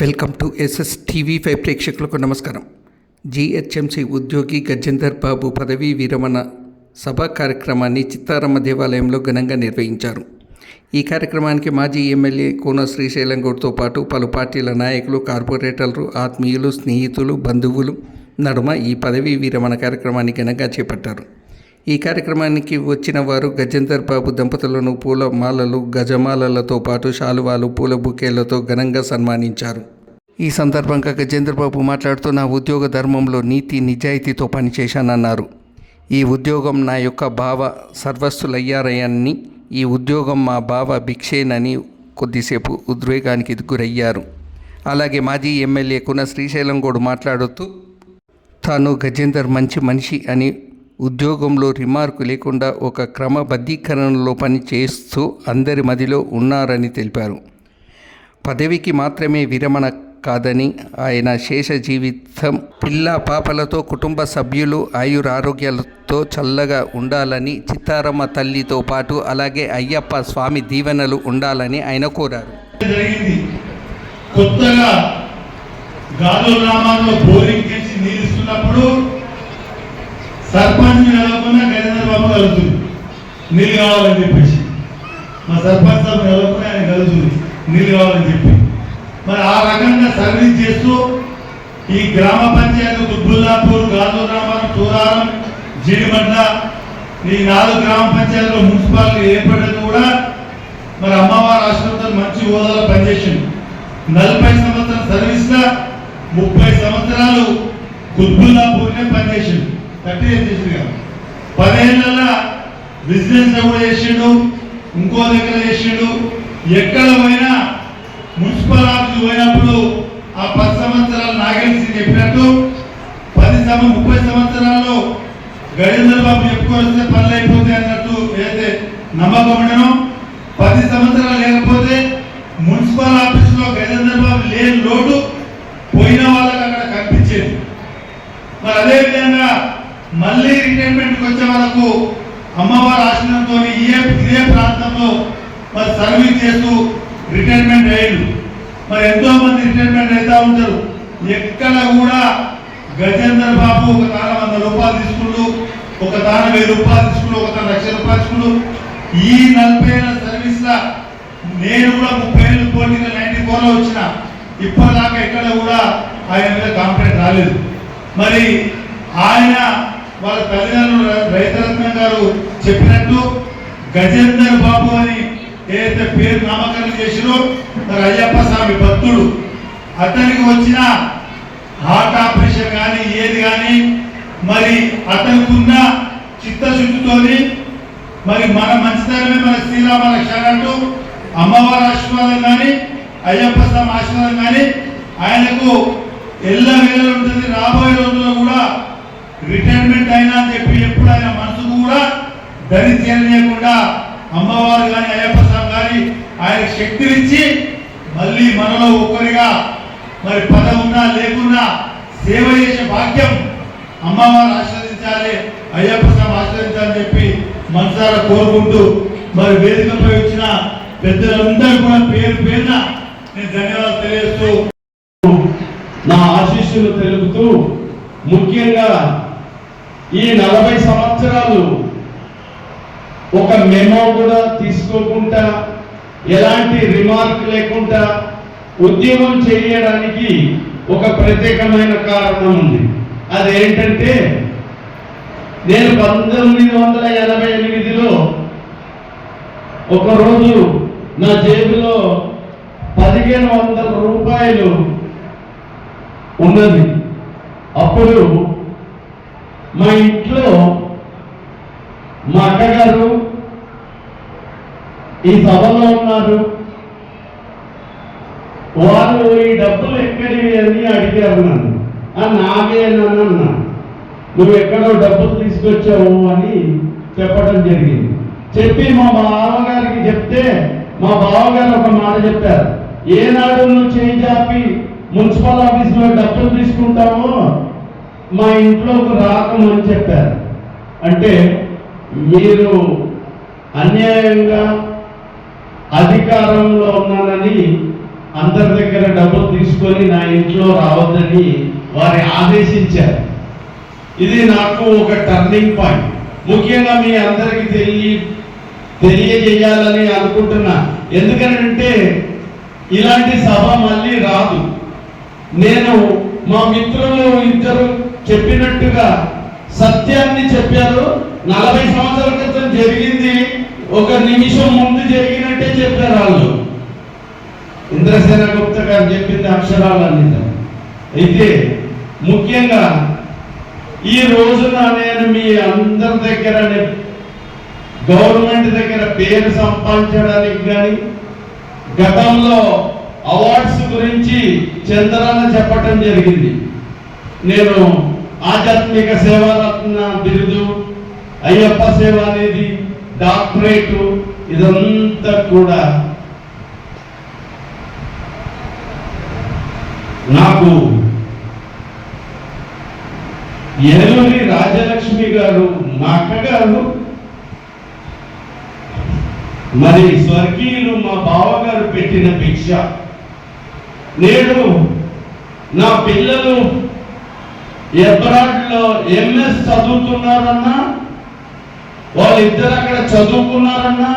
Welcome to SS TV five ప్రేక్షకులకు నమస్కారం. GHMC ఉద్యోగి గజేందర్ బాబు పదవీ విరమణ సభ కార్యక్రమాన్ని చిత్తారమ్మ దేవాలయంలో ఘనంగా నిర్వహించారు. ఈ కార్యక్రమానికి మాజీ ఎమ్మెల్యే కోన శ్రీశైలం గౌడ్తో పాటు పలు పార్టీల నాయకులు కార్పొరేటర్లు ఆత్మీయులు స్నేహితులు బంధువులు నడుమ ఈ పదవీ విరమణ కార్యక్రమాన్ని ఘనంగా చేపట్టారు. ఈ కార్యక్రమానికి వచ్చిన వారు గజేందర్ బాబు దంపతులను పూల మాలలు గజమాలలతో పాటు శాలువాలు పూల బుకేలతో ఘనంగా సన్మానించారు. ఈ సందర్భంగా గజేంద్ర బాబు మాట్లాడుతూ నా ఉద్యోగ ధర్మంలో నీతి నిజాయితీతో పనిచేశానన్నారు. ఈ ఉద్యోగం నా యొక్క బావ సర్వస్సులయ్యారని ఈ ఉద్యోగం మా బావ భిక్షేనని కొద్దిసేపు ఉద్వేగానికి గురయ్యారు. అలాగే మాజీ ఎమ్మెల్యే కున శ్రీశైలం గౌడ్ మాట్లాడుతూ తాను గజేందర్ మంచి మనిషి అని ఉద్యోగంలో రిమార్కు లేకుండా ఒక క్రమబద్ధీకరణలో పని చేస్తూ అందరి మదిలో ఉన్నారని తెలిపారు. పదవికి మాత్రమే విరమణ కాదని ఆయన శేష జీవితం పిల్ల పాపలతో కుటుంబ సభ్యులు ఆయురారోగ్యాలతో చల్లగా ఉండాలని చిత్తారమ్మ తల్లితో పాటు అలాగే అయ్యప్ప స్వామి దీవెనలు ఉండాలని ఆయన కోరారు. కొత్తగా గాలు గ్రామాల్లో బోరింగ్ చేసి నీరుస్తున్నప్పుడు సర్పంచ్ నిలవకుండా గజేంద్ర బాబు కలుగుతుంది. నీళ్ళు కావాలని చెప్పేసి. మా సర్పంచ్ సాబ్ నిలవకుండా ఆయన కలుగుతుంది. నీళ్ళు కావాలని చెప్పి. మరి ఆ రకంగా సర్వీస్ చేస్తూ ఈ గ్రామ పంచాయతీ దుబ్బుల్లాపూర్ గాజు గ్రామం చూరారం జీడిమడ్ల ఈ నాలుగు గ్రామ పంచాయతీలో మున్సిపాలిటీ ఏర్పడేది కూడా మరి అమ్మవారి ఆశ్రమంతో మంచి హోదాలో పనిచేసింది. నలభై సంవత్సరాల సర్వీస్గా ముప్పై సంవత్సరాలు గుద్బుల్లాపూర్నే పనిచేసింది. థర్టీ ఇయర్స్ కదా బిజినెస్లో కూడా చేసిండు? ఇంకో దగ్గర చేసిండు. ఎక్కడ పోయినా మున్సిపల్ ఆఫీస్ పోయినప్పుడు ఆ పది సంవత్సరాలు నాగేసి చెప్పినట్టు పది సంవ ముప్పై సంవత్సరాల్లో గజేంద్ర బాబు చెప్పుకోవాల్సిన పనులు అయిపోతాయి అన్నట్టు ఏదైతే నమ్మకం ఉండను పది సంవత్సరాలు లేకపోతే మున్సిపల్ ఆఫీస్లో గజేంద్ర బాబు లేని లోటు పోయిన వాళ్ళకి అక్కడ కనిపించేది మరి అదే విధంగా మళ్ళీ రిటైర్మెంట్కి వచ్చే వాళ్ళకు అమ్మవారి ఆశ్రమంతో ఇదే ఇదే ప్రాంతంలో మరి సర్వీస్ చేస్తూ రిటైర్మెంట్ అయ్యారు మరి ఎంతో మంది రిటైర్మెంట్ అవుతా ఉంటారు ఎక్కడ కూడా గజేందర్ బాబు ఒక తాన వంద రూపాయలు తీసుకుంటూ ఒక తాన వెయ్యి రూపాయలు తీసుకుంటూ ఒక తాన లక్ష రూపాయలు తీసుకుంటూ ఈ నలభై ఏళ్ళ సర్వీస్ లా నేను కూడా ముప్పై ఏళ్ళు పోటీగా నైన్టీ ఫోర్లో వచ్చిన. ఇప్పటిదాకా ఎక్కడ కూడా ఆయన మీద కాంప్లైంట్ రాలేదు. మరి ఆయన వాళ్ళ తల్లిదండ్రులు రైతరత్నం గారు చెప్పినట్టు గజేందర్ బాబు అని ఏదైతే పేరు నామకరణం చేసిరో మరి అయ్యప్ప స్వామి భక్తుడు. అతనికి వచ్చిన హార్ట్ ఆపరేషన్ కానీ ఏది కానీ మరి అతనికి చిత్తశుద్ధితోని మరి మన మంచితనమే మన శ్రీరామ రక్షణ అంటూ అమ్మవారి ఆశీర్వాదం కానీ అయ్యప్ప స్వామి ఆశీర్వాదం కానీ ఆయనకు ఎల్ల వేళ ఉంటుంది. రాబోయే రోజుల్లో కూడా రిటైర్మెంట్ అయినా అని చెప్పి ఎప్పుడు ఆయన మనసుకు కూడా దరి చేయకుండా అమ్మవారు కానీ అయ్యప్ప స్వామి కానీ ఆయన శక్తినిచ్చి మళ్ళీ మనలో ఒక్కరిగా మరి పదవున్నా లేకున్నా సేవ చేసే భాగ్యం అమ్మవారు ఆశ్రదించాలి అయ్యప్ప స్వామి ఆశ్రదించాలని చెప్పి మనసారా కోరుకుంటూ మరి వేదికపై వచ్చిన పెద్దలందరూ కూడా పేరు పేరున నేను ధన్యవాదాలు తెలియజేస్తూ నా ఆశీస్సులు తెలుపుతూ ముఖ్యంగా ఈ నలభై సంవత్సరాలు ఒక మెమో కూడా తీసుకోకుండా ఎలాంటి రిమార్క్ లేకుండా ఉద్యమం చేయడానికి ఒక ప్రత్యేకమైన కారణం ఉంది. అదేంటంటే నేను పంతొమ్మిది వందల ఎనభై ఎనిమిదిలో ఒకరోజు నా జేబులో పదిహేను వందల రూపాయలు ఉన్నది. అప్పుడు మా ఇంట్లో మా అక్కగారు ఈ సభలో ఉన్నారు. వాళ్ళు ఈ డబ్బులు ఎక్కడివి అని అడిగారు నన్ను. నావే నన్ను అన్నా నువ్వు ఎక్కడో డబ్బులు తీసుకొచ్చావు అని చెప్పడం జరిగింది. చెప్పి మా బావగారికి చెప్తే మా బావగారు ఒక మాట చెప్పారు. ఏనాడు నువ్వు చేంజ్ ఆపి మున్సిపల్ ఆఫీస్లో డబ్బులు తీసుకుంటావో మా ఇంట్లోకి రాకమని చెప్పారు. అంటే మీరు అన్యాయంగా అధికారంలో ఉన్నానని అందరి దగ్గర డబ్బులు తీసుకొని నా ఇంట్లో రావద్దని వారిని ఆదేశించారు. ఇది నాకు ఒక టర్నింగ్ పాయింట్ ముఖ్యంగా మీ అందరికీ తెలియ తెలియజేయాలని అనుకుంటున్నా. ఎందుకనంటే ఇలాంటి సభ మళ్ళీ రాదు. నేను మా మిత్రులు ఇద్దరు చెప్పినట్టుగా సత్యాన్ని చెప్పారు. నలభై సంవత్సరాల క్రితం జరిగింది. ఒక నిమిషం ముందు జరిగినట్టే చెప్పారు వాళ్ళు. ఇంద్రసేన గుప్త గారు చెప్పింది అక్షరాలన్నీ అయితే ముఖ్యంగా ఈ రోజున నేను మీ అందరి దగ్గర గవర్నమెంట్ దగ్గర పేరు సంపాదించడానికి కానీ గతంలో అవార్డ్స్ గురించి చంద్రాన చెప్పటం జరిగింది. నేను ఆధ్యాత్మిక సేవారత్న బిరుదు అయ్యప్ప సేవ అనేది డాక్టరేట్ ఇదంతా కూడా నాకు ఏలూరి రాజలక్ష్మి గారు మా అక్కగారు. మరి స్వర్గీయులు మా బావగారు పెట్టిన భిక్ష. నేడు నా పిల్లలు ఎబ్రాడ్లో ఎంఎస్ చదువుతున్నారన్నా వాళ్ళిద్దరు అక్కడ చదువుకున్నారన్నా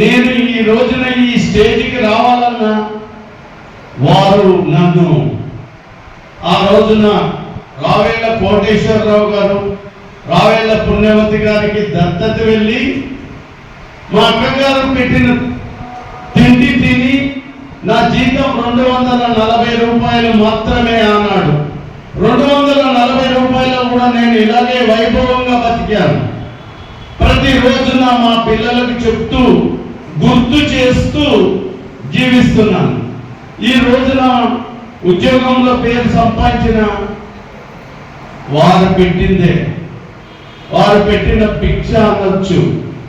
నేను ఈ రోజున ఈ స్టేజ్కి రావాలన్నా వారు నన్ను ఆ రోజున రావేళ్ళ కోటేశ్వరరావు గారు రావేళ్ళ పుణ్యవతి గారికి దత్తత వెళ్ళి మా అక్కగారు పెట్టిన తిండి తిని నా జీతం రెండు వందల నలభై రూపాయలు మాత్రమే అన్నాడు. రెండు వందల నలభై రూపాయలు కూడా నేను ఇలాగే వైభవంగా బతికాను. ప్రతిరోజున మా పిల్లలకు చెప్తూ గుర్తు చేస్తూ జీవిస్తున్నాను. ఈ రోజున ఉద్యోగంలో పేరు సంపాదించిన వారు పెట్టిందే. వారు పెట్టిన భిక్ష అనొచ్చు.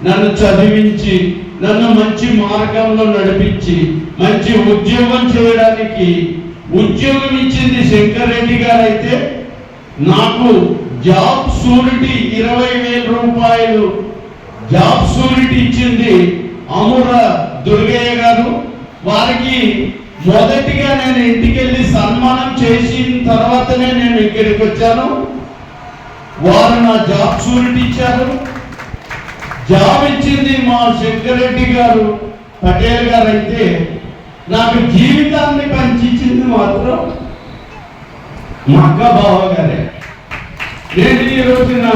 నన్ను చదివించి నన్ను మంచి మార్గంలో నడిపించి మంచి ఉద్యోగం చేయడానికి ఉద్యోగం ఇచ్చింది శంకర్ రెడ్డి గారు అయితే నాకు జాబ్ సూరిటీ ఇరవై వేల రూపాయలు. జాబ్ సూరిటీ ఇచ్చింది అమూర దుర్గయ్య గారు. వారికి మొదటిగా నేను ఇంటికి వెళ్ళి సన్మానం చేసిన తర్వాతనే నేను ఇక్కడికి వచ్చాను. వారు నా జాబ్ షూరిటీ ఇచ్చారు. జాబ్ ఇచ్చింది మా శంకరెడ్డి గారు పటేల్ గారు అయితే నాకు జీవితాన్ని పంచిచ్చింది మాత్రం మా అక్క బావ గారే. నేను ఈ రోజున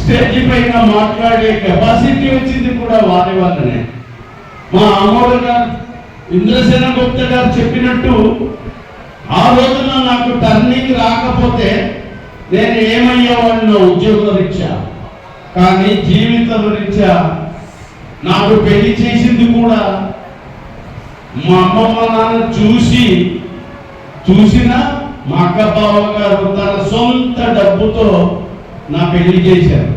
స్టేజ్ పైన మాట్లాడే కెపాసిటీ వచ్చింది కూడా వారి వల్లనే. మా అమ్మోడు గారు ఇంద్రసేన గుప్త గారు చెప్పినట్టు ఆ రోజున నాకు టర్నింగ్ రాకపోతే నేను ఏమయ్యేవాడిన ఉద్యోగ రీత్యా? కానీ జీవితం రీత్యా నాకు పెళ్ళి చేసింది కూడా మా అమ్మమ్మ నాన్న చూసి చూసిన మా అక్క బావ గారు తన సొంత డబ్బుతో నా పెళ్ళి చేశారు.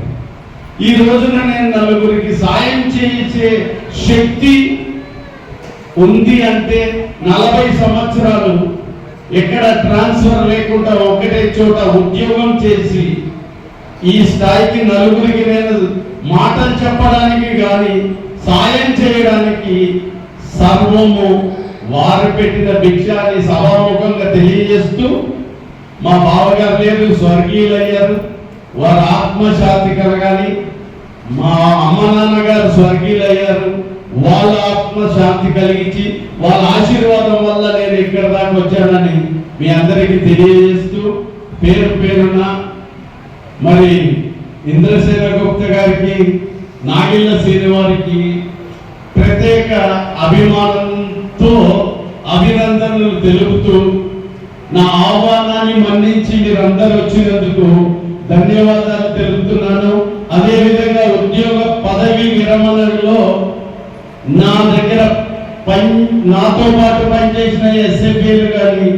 ఈ రోజున నేను నలుగురికి సాయం చేసే శక్తి ఉంది అంటే నలభై సంవత్సరాలు ఎక్కడ ట్రాన్స్ఫర్ లేకుండా ఒకటే చోట ఉద్యోగం చేసి ఈ స్థాయికి నలుగురికి నేను మాటలు చెప్పడానికి కానీ సాయం చేయడానికి సర్వము వారు పెట్టిన భిక్షాన్ని సభాముఖంగా తెలియజేస్తూ మా బావగారు లేరు స్వర్గీయులయ్యారు వారు ఆత్మశాంతి కలగాలి. మా అమ్మ నాన్నగారు స్వర్గీయులయ్యారు వాళ్ళ ఆత్మశాంతి కలిగించి వాళ్ళ ఆశీర్వాదం వల్ల నేను ఇక్కడ దాకా వచ్చానని మీ అందరికీ తెలియజేస్తూ పేరు పేరున మరి ఇంద్రసేన గుప్త గారికి నాగిళ్ళ శ్రీనివారికి ప్రత్యేక అభిమానంతో అభినందనలు తెలుపుతూ నా ఆహ్వానాన్ని మన్నించి మీరందరూ వచ్చినందుకు ధన్యవాదాలు తెలుపుతున్నాను. అదేవిధంగా నా దగ్గర పని నాతో పాటు పనిచేసిన ఎస్ఎఫ్ఏలు కానీ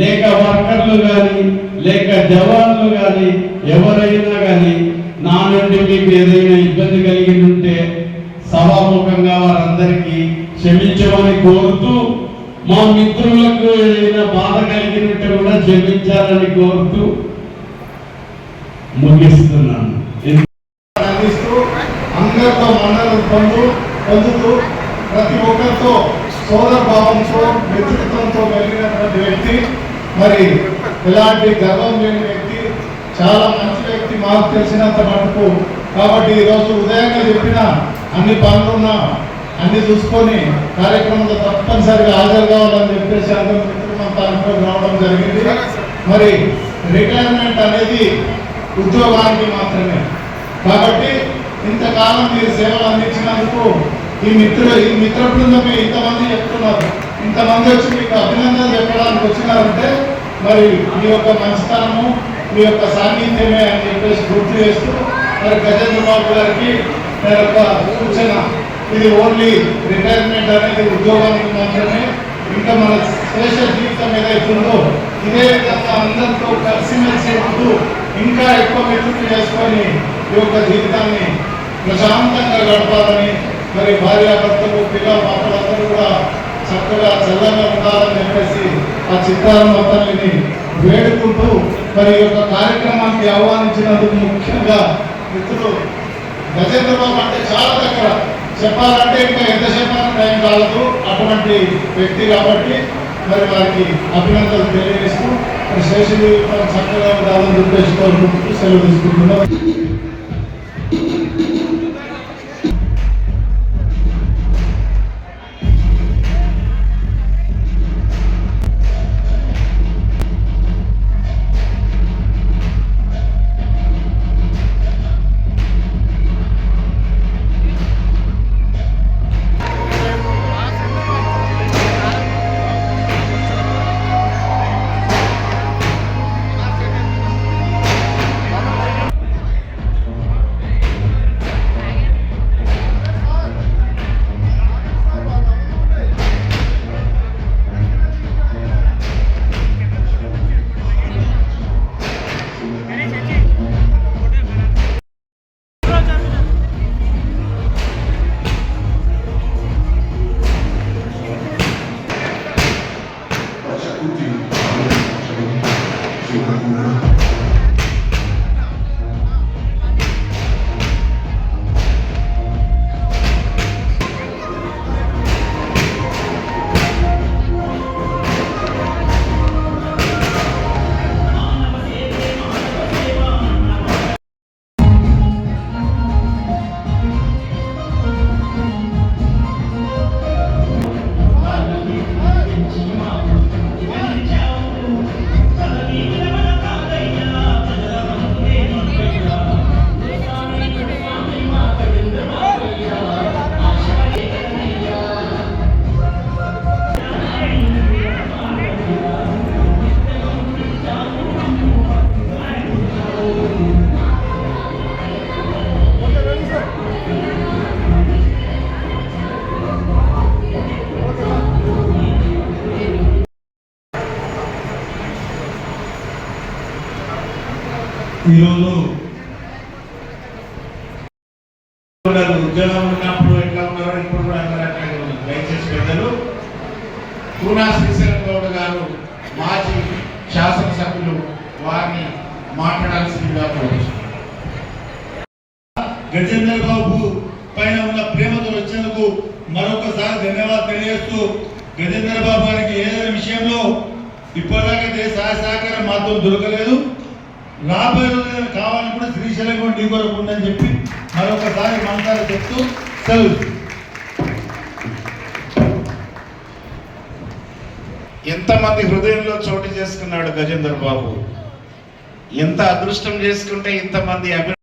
లేక వర్కర్లు కానీ లేక జవాన్లు కానీ ఎవరైనా కానీ నా నుండి మీకు ఏదైనా ఇబ్బంది కలిగి ఉంటే సభాముఖంగా వారందరికీ క్షమించమని కోరుతూ మా మిత్రులకు ఏదైనా బాధ కలిగినట్టు కూడా క్షమించాలని కోరుతూ ముగిస్తున్నాను. అందిస్తూ అందరితో మన్నలు పొందు పొందుతూ ప్రతి ఒక్కరితో సోదరభావంతో వ్యక్తిత్వంతో కలిగినటువంటి వ్యక్తి. మరి ఎలాంటి గర్వం లేని వ్యక్తి చాలా మంచి వ్యక్తి మాకు తెలిసినంత మటుకు. కాబట్టి ఈరోజు ఉదయంగా చెప్పిన అన్ని పనులున్నా అన్ని చూసుకొని కార్యక్రమంలో తప్పనిసరిగా హాజరు కావాలని చెప్పేసి అందరూ మిత్రులంతా అనుకోని రావడం జరిగింది. మరి రిటైర్మెంట్ అనేది ఉద్యోగానికి మాత్రమే. కాబట్టి ఇంతకాలం మీరు సేవలు అందించినందుకు ఈ మిత్రులు ఈ మిత్ర బృందమే ఇంతమంది చెప్తున్నారు. ఇంతమంది వచ్చి మీకు అభినందన చెప్పడానికి వచ్చినారంటే మరి మీ యొక్క మంచితనము మీ యొక్క సాన్నిధ్యమే అని చెప్పేసి గుర్తు చేస్తూ మరి గజేంద్ర బాబు గారికి నా యొక్క సూచన ఇది ఓన్లీ రిటైర్మెంట్ అనేది ఉద్యోగానికి మాత్రమే. ఇంకా మన శ్రేష జీవితం ఏదైతుందో ఇదే విధంగా అందరితో కలిసిమెలిసి ఉంటూ ఇంకా ఎక్కువ మెచ్చుకు చేసుకొని ఈ యొక్క జీవితాన్ని ప్రశాంతంగా గడపాలని మరి భార్యాభర్తలు పిల్లల పాపలందరూ కూడా చక్కగా చల్లగా ఉండాలని చెప్పేసి ఆ చిత్తాలను తల్లిని వేడుకుంటూ మరి ఈ యొక్క కార్యక్రమానికి ఆహ్వానించినందుకు ముఖ్యంగా మిత్రులు గజేంద్ర బాబు అంటే చాలా దగ్గర. చెప్పాలంటే ఇంకా ఎంత శాతం టైం కాలదు అటువంటి వ్యక్తి కాబట్టి మరి వారికి అభినందనలు తెలియజేస్తూ మరి చక్కగా ఉండాలని చెప్పేసి కోరుకుంటూ సెలవు తీసుకుంటున్నాం. ఈరోజు ఉద్యోగం ఉన్నప్పుడు ఎట్లా ఉన్నారో ఇప్పుడు కూడా అందరూ అట్లాగే ఉన్నారు. దయచేసి పెద్దలు పూనా శ్రీశైలం గౌడ్ గారు మాజీ శాసనసభ్యులు వారిని మాట్లాడాల్సిందిగా కోరుతున్నాను. గజేంద్ర బాబు పైన ఉన్న ప్రేమతో వచ్చేందుకు మరొకసారి ధన్యవాదాలు తెలియజేస్తూ గజేంద్ర బాబు గారికి ఏదైనా విషయంలో ఇప్పటిదాకైతే సహాయ సహకారం మాత్రం దొరకలేదు. రాబోయే రోజులు కావాలని కూడా శ్రీశైలం కూడా నీ కొరకు ఉందని చెప్పి మరొకసారి మనసారి చెప్తూ సెలవు ఎంతమంది హృదయంలో చోటు చేసుకున్నాడు గజేంద్ర బాబు ఎంత అదృష్టం చేసుకుంటే ఇంతమంది అభి